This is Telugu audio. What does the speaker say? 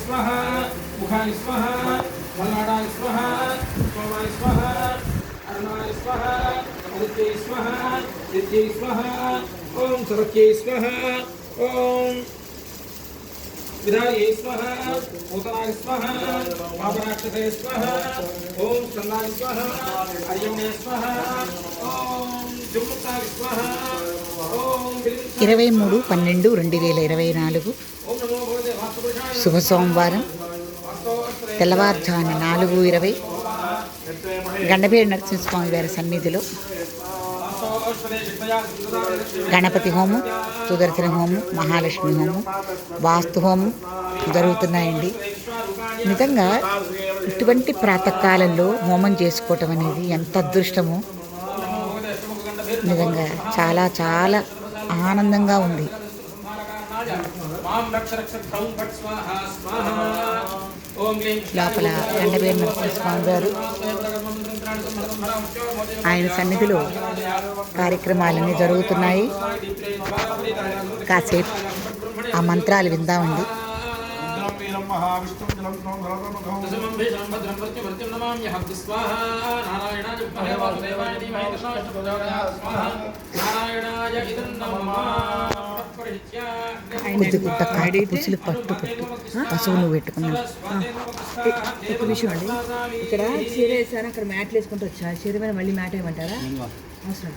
స్వహ ముఖాయ స్వహ మల్లాడాయ స్వహ సోమాయ స్వహ అరుణాయ స్వహ అదిత్యై స్వహ విద్యై స్వహ ఓం సరత్యై స్వహ ఓం విధాయై స్వహ భూతనాయ స్వహ పాపరాక్షసే స్వహ ఓం స్కందాయ స్వహ అర్యమే స్వహ ఓం ఇరవై మూడు పన్నెండు రెండు వేల ఇరవై నాలుగు శుభ సోమవారం తెల్లవారుజామున నాలుగు ఇరవై గండపేరు నరసింహస్వామి వారి సన్నిధిలో గణపతి హోమం సుదర్శన హోమం మహాలక్ష్మి హోమం వాస్తు హోమం జరుగుతున్నాయండి. నిజంగా ఇటువంటి ప్రాతకాలంలో హోమం చేసుకోవటం అనేది ఎంత అదృష్టమో నిజంగా చాలా చాలా ఆనందంగా ఉంది. లోపల గండపేరు నరసింహస్వామి గారు ఆయన సన్నిధిలో కార్యక్రమాలన్నీ జరుగుతున్నాయి కాసేపు ఆ మంత్రాలు విందామండి నారాయణాయ కొద్ది కొద్ద కాడి పుసులు పట్టు పట్టు. పశువులు పెట్టుకున్నాడు ఒక విషయం అండి. ఇక్కడ చీర వేసాను అక్కడ మ్యాట్లు వేసుకుంటూ వచ్చా. చీర మీద మళ్ళీ మ్యాట్ వేయమంటారా? అవసరం.